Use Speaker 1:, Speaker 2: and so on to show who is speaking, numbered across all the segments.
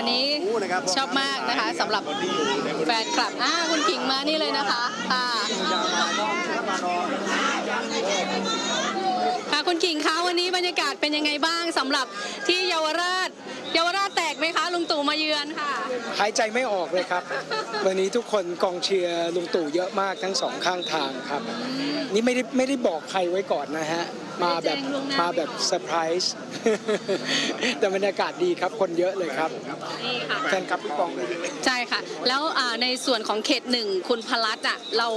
Speaker 1: วันนี้ชอบมากนะคะสำหรับแฟนคลับอ่าคุณขิงมานี่เลยนะคะค่ะค่ะคุณขิงคะวันนี้บรรยากาศเป็นยังไงบ้างสำหรับที่เยาวราช เยาวราชแตกไหมคะลุงตู่มาเยือนค่ะ
Speaker 2: หายใจไม่ออกเลยครับ วันนี้ทุกคนกองเชียร์ลุงตู่เยอะมากทั้งสองข้างทางครับ นี่ไม่ได้ไม่ได้บอกใครไว้ก่อนนะฮะ มาแบบ
Speaker 1: ไม่ได้แจ้งล่วงหน้า
Speaker 2: มาแบบเซอร์ไพรส์แต่บรรยากาศดีครับคนเยอะเลยครับ
Speaker 1: นี่ค่ะ
Speaker 2: แฟนคลับพี่ปอง
Speaker 1: ใช่ค่ะ แล้วอ่าในส่วนของเขตหนึ่งคุณพลัดอะเรา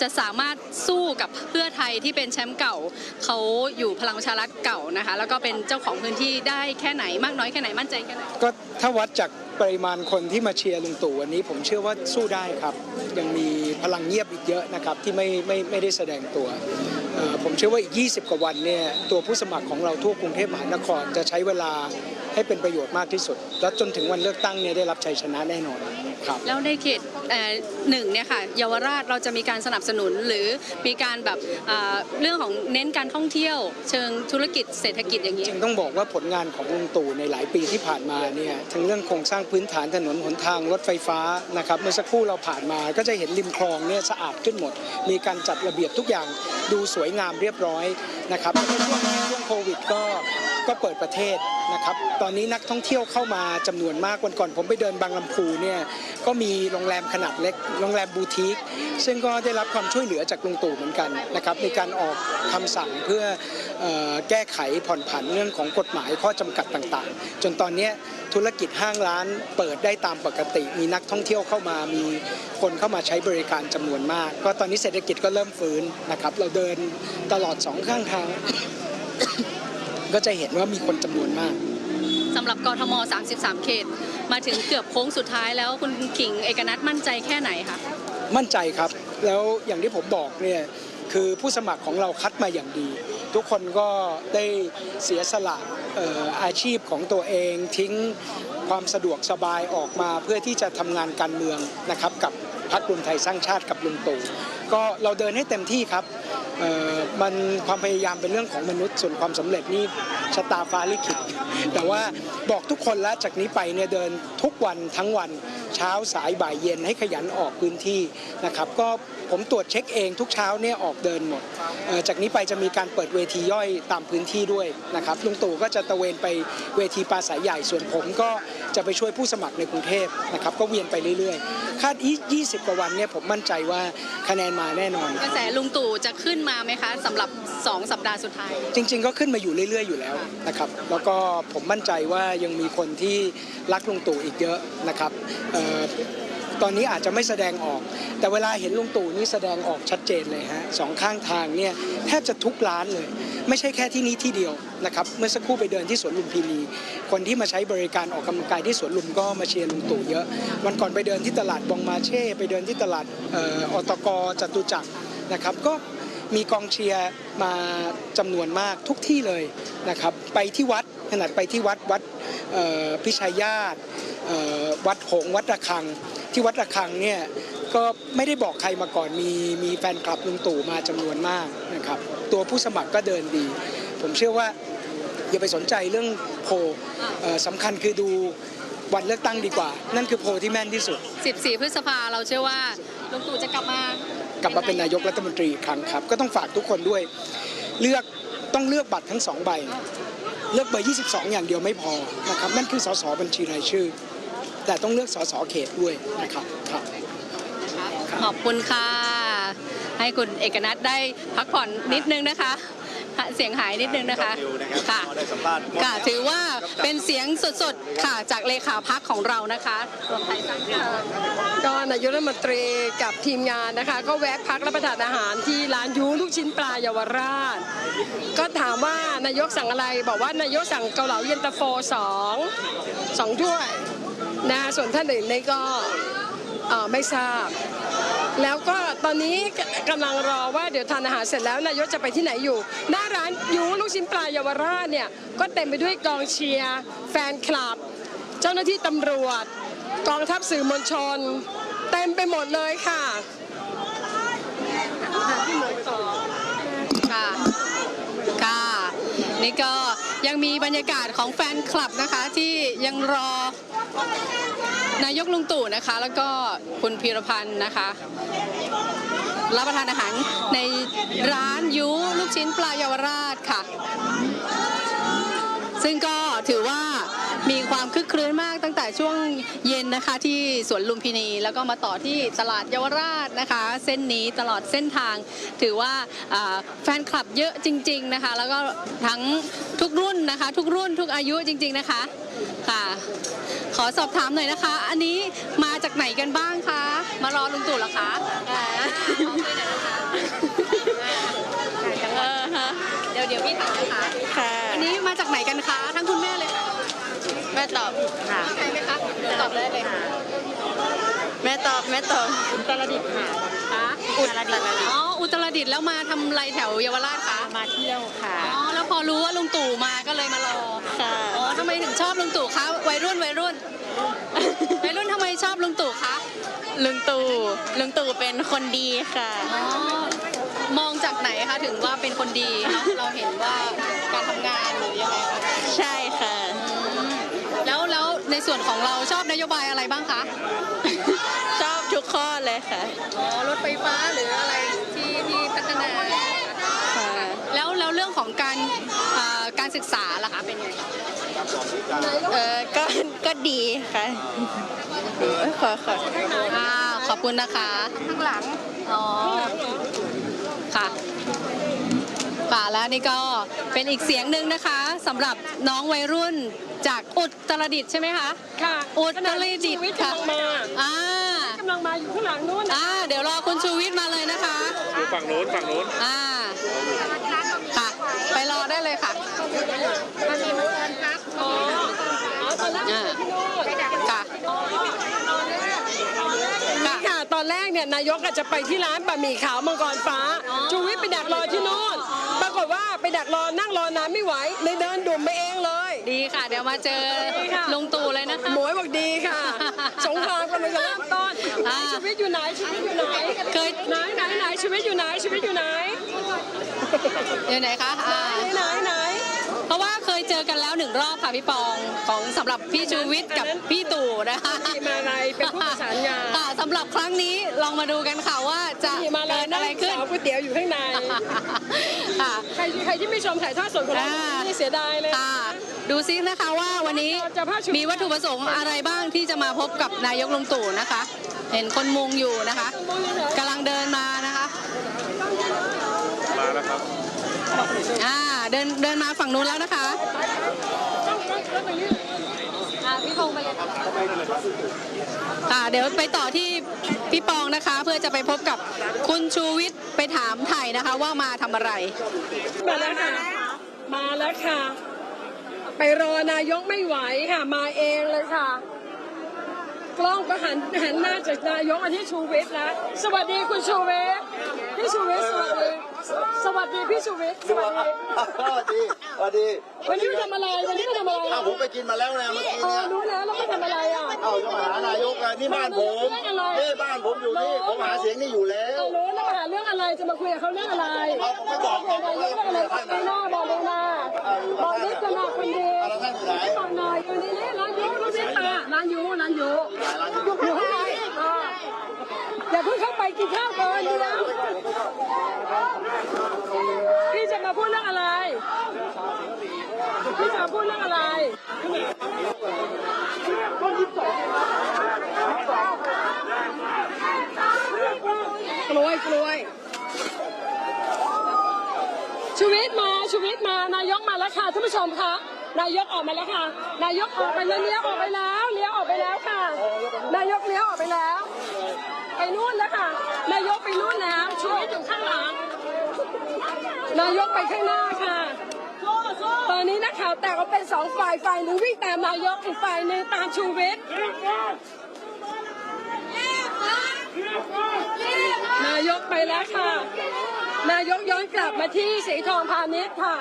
Speaker 1: จะสามารถสู้กับเพื่อไทยที่เป็นแชมป์เก่าเขาอยู่พลังประชารัฐเก่านะคะ แล้วก็เป็นเจ้าของพื้นที่ได้แค่ไหนมากน้อยแค่ไหนมั่นใจแค่ไหน
Speaker 2: ก็ถ้าวัดจาก ปริมาณคนที่มาเชียร์ลุงตู่วันนี้ ผมเชื่อว่าสู้ได้ครับ ยังมีพลังเงียบอีกเยอะนะครับที่ไม่ไม่ไม่ได้แสดงตัวผมเชื่อว่าอีก 20 กว่าวันเนี่ยตัวผู้สมัครของเราทั่วกรุงเทพมหานครจะใช้เวลา ให้เป็นประโยชน์มากที่สุด และจนถึงวันเลือกตั้งเนี่ยได้รับชัยชนะแน่นอนครับ
Speaker 1: แล้วในเขตเอ่อหนึ่งเนี่ยค่ะเยาวราชเราจะมีการสนับสนุนหรือมีการแบบเอ่อเรื่องของเน้นการท่องเที่ยว เชิงธุรกิจเศรษฐกิจอย่าง
Speaker 2: จ
Speaker 1: นี้
Speaker 2: ริงต้องบอกว่าผลงานของลุงตู่ในหลายปีที่ผ่านมาเนี่ยทั้งเรื่องโครงสร้างพื้นฐานถนนหนทางรถไฟฟ้านะครับเมื่อสักครู่เราผ่านมาก็จะเห็นริมคลองเนี่ยสะอาดขึ้นหมด มีการจัดระเบียบทุกอย่างดูสวยงามเรียบร้อยนะครับแล้วก็ช่วงช่วงโควิดก็ ก็เปิดประเทศนะครับ ตอนนี้นักท่องเที่ยวเข้ามาจำนวนมากวันก่อนผมไปเดินบางลำพูเนี่ยก็มีโรงแรมขนาดเล็กโรงแรมบูติกซึ่งก็ได้รับความช่วยเหลือจากลุงตู่เหมือนกันนะครับในการออกคำสั่งเพื่อแก้ไขผ่อนผันเรื่องของกฎหมายข้อจำกัดต่างๆ จนตอนนี้ธุรกิจห้างร้านเปิดได้ตามปกติ มีนักท่องเที่ยวเข้ามามีคนเข้ามาใช้บริการจำนวนมาก ก็ตอนนี้เศรษฐกิจก็เริ่มฟื้นนะครับ เราเดินตลอดสองข้างทาง ก็จะเห็นว่ามีคนจำนวนมาก
Speaker 1: สำหรับกทม 33 เขต มาถึงเกือบโค้งสุดท้ายแล้วคุณขิงเอกนัทมั่นใจแค่ไหนคะ
Speaker 2: มั่นใจครับ แล้วอย่างที่ผมบอกเนี่ยคือผู้สมัครของเราคัดมาอย่างดี ทุกคนก็ได้เสียสละเอ่ออาชีพของตัวเองทิ้งความสะดวกสบายออกมาเพื่อที่จะทำงานการเมืองนะครับ กับพรรครวมไทยสร้างชาติกับลุงตู่ก็เราเดินให้เต็มที่ครับเอ่อ มันความพยายามเป็นเรื่องของมนุษย์ ส่วนความสำเร็จนี่ชะตาฟ้าลิขิตแต่ว่าบอกทุกคนแล้วจากนี้ไปเนี่ยเดินทุกวันทั้งวันเช้าสายบ่ายเย็นให้ขยันออกพื้นที่นะครับก็ผมตรวจเช็คเองทุกเช้าเนี่ยออกเดินหมด จากนี้ไปจะมีการเปิดเวทีย่อยตามพื้นที่ด้วยนะครับลุงตู่ก็จะตระเวนไปเวทีปราศัยใหญ่ส่วนผมก็จะไปช่วยผู้สมัครในกรุงเทพนะครับก็เวียนไปเรื่อยๆ คาดอีก20 กว่าวันเนี่ยผมมั่นใจว่าคะแนนมาแน่นอน
Speaker 1: กระแสลุงตู่จะขึ้นมาไหมคะสำหรับ 2 สัปดาห์สุดท้าย
Speaker 2: จริง ๆ ก็ขึ้นมาอยู่เรื่อย ๆ อยู่แล้วนะครับแล้วก็ผมมั่นใจว่ายังมีคนที่รักลุงตู่อีกเยอะนะครับเอ่อตอนนี้อาจจะไม่แสดงออก แต่เวลาเห็นลุงตู่นี่แสดงออกชัดเจนเลยฮะสองข้างทางเนี่ยแทบจะทุกร้านเลย ไม่ใช่แค่ที่นี้ที่เดียวนะครับเมื่อสักครู่ไปเดินที่สวนลุมพินีคนที่มาใช้บริการออกกำลังกายที่สวนลุมก็มาเชียร์ลุงตู่เยอะ วันก่อนไปเดินที่ตลาดบองมาเช่ ไปเดินที่ตลาดเอออตกจตุจักรนะครับก็ มีกองเชียร์มาจำนวนมากทุกที่เลยนะครับ ไปที่วัดขนาดไปที่วัดวัดพิชัยญาติวัดหงวัดระฆัง ที่วัดระฆังเนี่ยก็ไม่ได้บอกใครมาก่อนมีมีแฟนคลับลุงตู่มาจำนวนมากนะครับ ตัวผู้สมัครก็เดินดี ผมเชื่อว่าอย่าไปสนใจเรื่องโพลเอ่สำคัญคือดูวันเลือกตั้งดีกว่า นั่นคือโพลที่แม่นที่สุด
Speaker 1: 14 พฤษภาเราเชื่อว่าลุงตู่จะกลับมา ก
Speaker 2: ลับมาเป็นนายกรัฐมนตรีอีกครั้งครับ ก็ต้องฝากทุกคนด้วย เลือกต้องเลือกบัตรทั้งสองใบ เลือกเบอร์ 22 อย่างเดียวไม่พอนะครับนั่นคือสสบัญชีรายชื่อ แต่ต้องเลือกสสเขตด้วยนะครับครับ
Speaker 1: ขอบคุณค่ะ ให้คุณเอกนัทได้พักผ่อนนิดนึงนะคะ เสียงหายนิดนึงนะคะค่ะ
Speaker 3: ได้สัมภาษณ์
Speaker 1: ค่ะ ถือว่าเป็นเสียงสดๆค่ะจากเลขาพักของเรานะคะรวมไทยสร้างชาติ
Speaker 4: ก็นายกรัฐมนตรีกับทีมงานนะคะ ก็แวะพักรับประทานอาหารที่ร้านยูลูกชิ้นปลาเยาวราช ก็ถามว่านายกสั่งอะไรบอกว่านายกสั่งเกาเหลาเย็นตาโฟสองสองถ้วยนะส่วนท่านอื่นนี่ก็เอ่อไม่ทราบ แล้วก็ตอนนี้กำลังรอว่าเดี๋ยวทานอาหารเสร็จแล้วนายกจะไปที่ไหนอยู่ หน้าร้านยูลูกชิ้นปลาเยาวราชเนี่ยก็เต็มไปด้วยกองเชียร์แฟนคลับ เจ้าหน้าที่ตำรวจ กองทัพสื่อมวลชน เต็มไปหมดเลยค่ะ
Speaker 1: ค่ะค่ะนี่ก็ยังมีบรรยากาศของแฟนคลับนะคะที่ยังรอายกลุงตู่นะคะ แล้วก็คุณพีรพันธ์นะคะ รับประทานอาหารในร้านยูลูกชิ้นปลาเยาวราชค่ะ ซึ่งก็ถือว่า ความคึกครื้นมากตั้งแต่ช่วงเย็นนะคะ ที่สวนลุมพินี แล้วก็มาต่อที่ตลาดเยาวราชนะคะ เส้นนี้ตลอดเส้นทาง ถือว่าอ่าแฟนคลับเยอะจริง ๆนะคะ แล้วก็ทั้งทุกรุ่นนะคะ ทุกรุ่นทุกอายุจริง ๆนะคะค่ะ ขอสอบถามหน่อยนะคะ อันนี้มาจากไหนกันบ้างคะ มารอลุงตู่เหรอคะอ่าขอคุยหน่อยนะคะเออฮะเดี๋ยวเดี๋ยวพี่ถามนะคะ
Speaker 3: ค่ะ
Speaker 1: อันนี้มาจากไหนกันคะ ทั้งคุณแม่เลยค่ะ
Speaker 3: แม่ตอบค่ะ
Speaker 1: ใครไหมคะตอบได้เลยค่ะ
Speaker 3: แม่ตอบแม่ตอบ
Speaker 1: อุตรดิตถ์ค่ะคะ
Speaker 3: อุตรดิตถ์
Speaker 1: อ๋ออุตรดิตถ์แล้วมาทำอะไรแถวเยาวราชคะ
Speaker 3: มาเที่ยวค่ะ
Speaker 1: อ๋อแล้วพอรู้ว่าลุงตู่มาก็เลยมารอ
Speaker 3: ค่ะ
Speaker 1: อ๋อทำไมถึงชอบลุงตู่คะวัยรุ่นวัยรุ่นวัยรุ่นทำไมชอบลุงตู่คะ
Speaker 3: ลุงตู่ลุงตู่เป็นคนดีค่ะ
Speaker 1: อ๋อมองจากไหนคะถึงว่าเป็นคนดีเราเราเห็นว่าการทำงานหรือยังไงคะ
Speaker 3: ใช่ค่ะ
Speaker 1: แล้วแล้วใน ส่วนของเราชอบนโยบายอะไรบ้างคะ
Speaker 3: ชอบทุกข้อเลยค่ะ
Speaker 1: อ๋อ รถไฟฟ้าหรืออะไรที่ที่พัฒนา
Speaker 3: ค่ะ
Speaker 1: แล้วแล้วเรื่องของการอ่าการศึกษาล่ะคะเป็นไง
Speaker 3: เออก็ก็ดีค่ะเอ้ยขอขอ
Speaker 1: อ่าขอบคุณนะคะ ข้างหลัง อ๋อ ค่ะ ค่ะแล้วนี่ก็เป็นอีกเสียงหนึ่งนะคะสำหรับน้องวัยรุ่นจากอุตรดิตถ์ใช่ไหมคะ
Speaker 4: ค่ะ
Speaker 1: อุตรดิตถ์
Speaker 4: ชีวิต
Speaker 1: ค่ะ
Speaker 4: กำลังมา
Speaker 1: อ่ากำ
Speaker 4: ลังมาอยู่ข้างหลังนู้น
Speaker 1: อ่าเดี๋ยวรอคุณชูวิทย์มาเลยนะคะ
Speaker 5: ดูฝั่งโน้นฝั่งโน้น
Speaker 1: อ่าค่ะ ไปรอได้เลยค่ะ
Speaker 4: อ๋ออ๋อตอนแรก
Speaker 1: อ่า
Speaker 4: ที่โน่น
Speaker 1: ค่ะ
Speaker 4: นี่ค่ะตอนแรกเนี่ยนายกอาจจะไปที่ร้านบะหมี่ขาวมังกรฟ้า
Speaker 1: อ๋อ
Speaker 4: ชูวิทย์ไปดักรอที่โน่นปรากฏว่าไปดักรอนั่งรอนานไม่ไหวเลยเดินดุ่มไปเองเลย
Speaker 1: ดีค่ะ เดี๋ยวมาเจอ
Speaker 4: ดีค่ะ
Speaker 1: ลุงตู่เลยนะคะ
Speaker 4: หมวยบอกดีค่ะ สงครามกำลังจะเริ่มต้น
Speaker 1: อ่า
Speaker 4: ชีวิตอยู่ไหนชีวิตอยู่ไหน
Speaker 1: เคย
Speaker 4: ไหนไหนไหนชีวิตอยู่ไหนชีวิตอยู่ไหน
Speaker 1: อยู่ไหนคะอ่า
Speaker 4: ไหนไหน
Speaker 1: เพราะว่าเคยเจอกันแล้วหนึ่งรอบค่ะพี่ปองของสำหรับพี่ชูวิทย์กับพี่ตู่นะคะ
Speaker 4: ที่มาอะไรเป็นผู้ประสานงาน
Speaker 1: ค่ะสำหรับครั้งนี้ลองมาดูกันค่ะว่าจะ
Speaker 4: ที่มา
Speaker 1: ขึ้น
Speaker 4: สาวก๋วยเตี๋ยวอยู่ข้างใน
Speaker 1: ค่ะ
Speaker 4: ใครใครที่ไม่ชมถ่ายทอดสดของเรา
Speaker 1: อ่า
Speaker 4: นี่เสียดายเลย
Speaker 1: ค่ะดูซินะคะว่าวันนี้
Speaker 4: จะพาชูวิทย์
Speaker 1: มีวัตถุประสงค์อะไรบ้างที่จะมาพบกับนายกลุงตู่นะคะ เห็นคนมุงอยู่นะคะกำลังเดินมานะคะ
Speaker 5: มาแล้วครับ
Speaker 1: อ่าเดินเดินมาฝั่งนู้นแล้วนะคะอ่าพี่พงไปเลยค่ะเดี๋ยวไปต่อที่พี่ปองนะคะ เพื่อจะไปพบกับคุณชูวิทย์ไปถามไทยนะคะ ว่ามาทำอะไร
Speaker 4: มาแล้วค่ะ มาแล้วค่ะ ไปรอนายกไม่ไหวค่ะ มาเองเลยค่ะ กล้องก็หันหันหน้าจากนายกมาที่ชูวิทย์แล้ว สวัสดีคุณชูวิทย์พี่ชูวิทย์สวัสดี สวัสดี พี่ชูวิทย์สวัสดี
Speaker 6: สวัสดีสวัสดี
Speaker 4: วันนี้มาทำอะไรวันนี้มาทำอะไร
Speaker 6: อ้าวผมไปกินมาแล้วนะเมื่อกี้
Speaker 4: เออ
Speaker 6: เนี่ย
Speaker 4: รู้แล้วแล้วมาทำอะไรอะ
Speaker 6: เอ้าจะมาหานายกอะนี่บ้านผม
Speaker 4: เรื่องอะไร
Speaker 6: นี่บ้านผมอยู่นี่ผมหาเสียงนี่อยู่แล้ว
Speaker 4: เรารู้แล้วมาหาเรื่องอะไรจะมาคุยกับเขาเรื่องอะไร
Speaker 6: เอาผมไม่บอกหรอก
Speaker 4: นายกเรื่องอะไรบอกเลยหน้าบอกเลยหน้าบอกนิดจะหนักคนดี
Speaker 6: เอาแล้วท่านอยู่ไหน
Speaker 4: บอกหน่อยอยู่นี่นี่ร้านยูรู้สิตาร้านยูร้านยูอยู่ข้างในอ่า อย่าเพิ่งเข้าไปกินข้าวก่อนดีแล้วพี่จะมาพูดเรื่องอะไร พี่จะมาพูดเรื่องอะไรกล้วยกล้วยชีวิตมาชีวิตมานายกมาแล้วค่ะท่านผู้ชมคะนายกออกมาแล้วค่ะ นายกออกไปแล้วเลี้ยวออกไปแล้วเลี้ยวออกไปแล้วค่ะ นายกเลี้ยวออกไปแล้ว ไปนู่นแล้วค่ะ นายกไปนู่นแล้วชีวิตอยู่ข้างหลัง นายกไปข้างหน้าค่ะ ตอนนี้นักข่าวแตกออกเป็นสองฝ่าย ฝ่ายหนึ่งวิ่งตามนายก อีกฝ่ายหนึ่งตามชูวิทย์นายกไปแล้วค่ะ นายกย้อนกลับมาที่สีทองพาณิชย์ค่ะ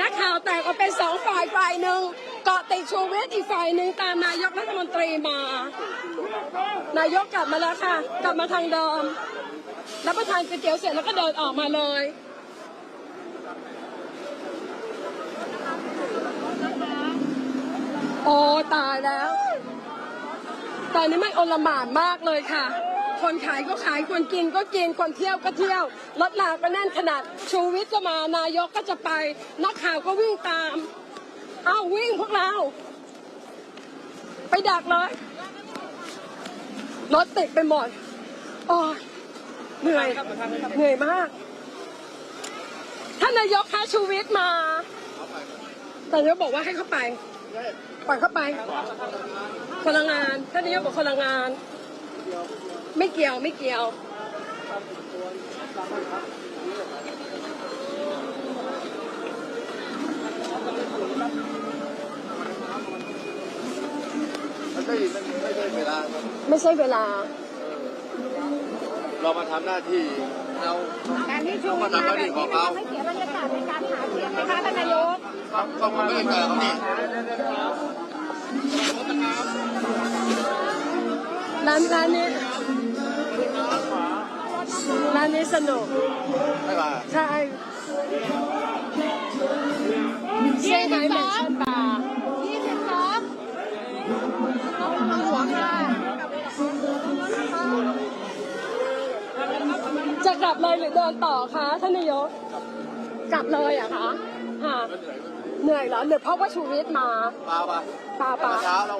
Speaker 4: นักข่าวแตกออกเป็นสองฝ่ายฝ่ายหนึ่งเกาะติดชูวิทอีกฝ่ายหนึ่งตามนายกรัฐมนตรีมา นายกกลับมาแล้วค่ะ กลับมาทางเดิมรับประทานก๋วยเตี๋ยวเสร็จแล้วก็เดินออกมาเลยโอ้ตายแล้ว ตอนนี้มันโอลหม่านมากเลยค่ะ คนขายก็ขายคนกินก็กินคนเที่ยวก็เที่ยวรถลาก็แน่นขนาดชูวิทย์ก็มานายกก็จะไป นักข่าวก็วิ่งตาม เอาวิ่งพวกเรา ไปดักเลยรถติดไปหมดโอ้ยเหนื่อยเหนื่อยมากท่านนายกคะชูวิทย์มาแต่นายกบอกว่าให้เข้าไปปล่อยเข้าไปพลังงานท่านนายกบอกพลังงาน ไม่เกี่ยวไม่เกี่ยว
Speaker 6: ไม่ใช่ไม่ใช่เวลา
Speaker 4: ไม่ใช่เวลา
Speaker 6: เรามาทำหน้าที่เราเรามาทำหน้าที่ของเรา
Speaker 3: ไม่เสียบรรยากาศในการหาเสียงนะคะท่านนายก
Speaker 6: เขาไม่ได้เจอเขานี่
Speaker 4: ร้านร้านนี้ ร้านนี้สนุก
Speaker 6: ไม่มา
Speaker 4: ใช่ใช่ไหมเหมือนชันบาร์
Speaker 3: ยี่สิบสองหัวค่ะ
Speaker 4: จะกลับเลยหรือเดินต่อคะท่านนายก กลับเลยเหรอะคะฮะเหนื่อยเหรอหรือเพราะว่าชูวิทย์มา
Speaker 6: ปลาปะ
Speaker 4: ปาปา
Speaker 6: เช้าเรา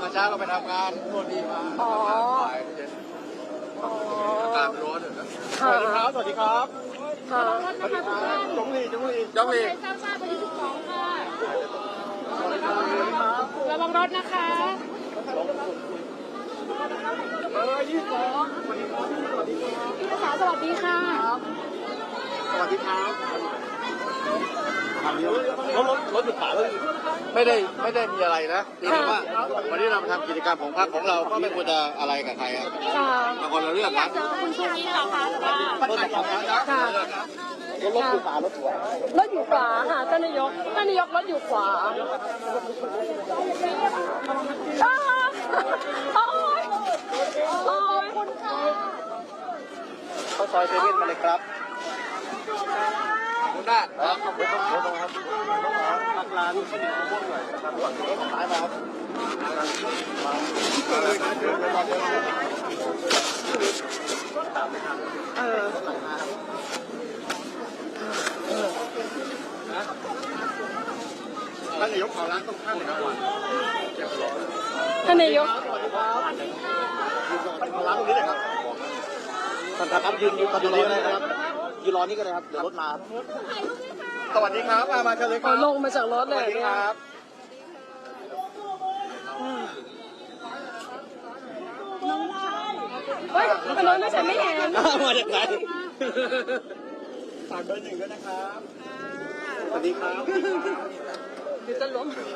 Speaker 6: มาเช้าเราไปทำงานโน่นนี่มา
Speaker 4: อ๋อ
Speaker 6: บ่ายเย็น
Speaker 4: อา
Speaker 6: กาศมันร้อนเลยนะ
Speaker 4: ค่ะ
Speaker 6: สวัสดีครับ
Speaker 4: ค่ะ
Speaker 6: จงลีจงลีจงลี
Speaker 3: ระวังรถนะคะพี่ภาษาสวัสดีค่ะ
Speaker 6: สวัสดีครับ รถรถรถหยุดขาเลยไม่ได้ไม่ได้มีอะไรนะเพียงแต่ว่าวันนี้เรามาทำกิจกรรมของพรรคของเราก็ไม่ควรจะอะไรกับใคร
Speaker 4: ค่ะ
Speaker 6: บางคนเราเลือกนะ
Speaker 3: เจอคุณชูวิทย์เหรอคะหรือว่า
Speaker 6: รถของเราน
Speaker 4: ค่ะ
Speaker 6: รถอยู่ขารถหัว
Speaker 4: รถอยู่ขวาค่ะท่านนายกท่านนายกรถอยู่ขวาอ้าวโอ๊ยโอ๊ย
Speaker 6: เข้าซอยเซเว่นมาเลยครับ คุณนาดครับขอบคุณครับครับพักร้านที่นี่พวกหน่อยนะครับรถขายมาครับท่านนายกขอร้านต้องข้ามนะวัน
Speaker 4: ท่านนายก
Speaker 6: ร้านตรงนี้เลยครับท่านครับยืนยืนยืนรอนี่นะครับ ยืนรอนี่ก็ได้ครับเดี๋ยวรถมาสวัสดีครับมามาเชิญเลยค
Speaker 4: ขอ
Speaker 6: รับ
Speaker 4: ลงมาจากรถ
Speaker 6: ส
Speaker 4: เล
Speaker 6: วั
Speaker 4: ย
Speaker 6: สดี
Speaker 4: เนี่
Speaker 6: ค
Speaker 4: ย
Speaker 6: รับ
Speaker 4: เฮ้ยเป็นรถไม่ใช่ไม่เห็น
Speaker 6: มาจากไหนฝากเบอร์หนึ่งด้วยนะครับ สวัสดีครับ
Speaker 4: เดี๋ยวจะล้มเข็ม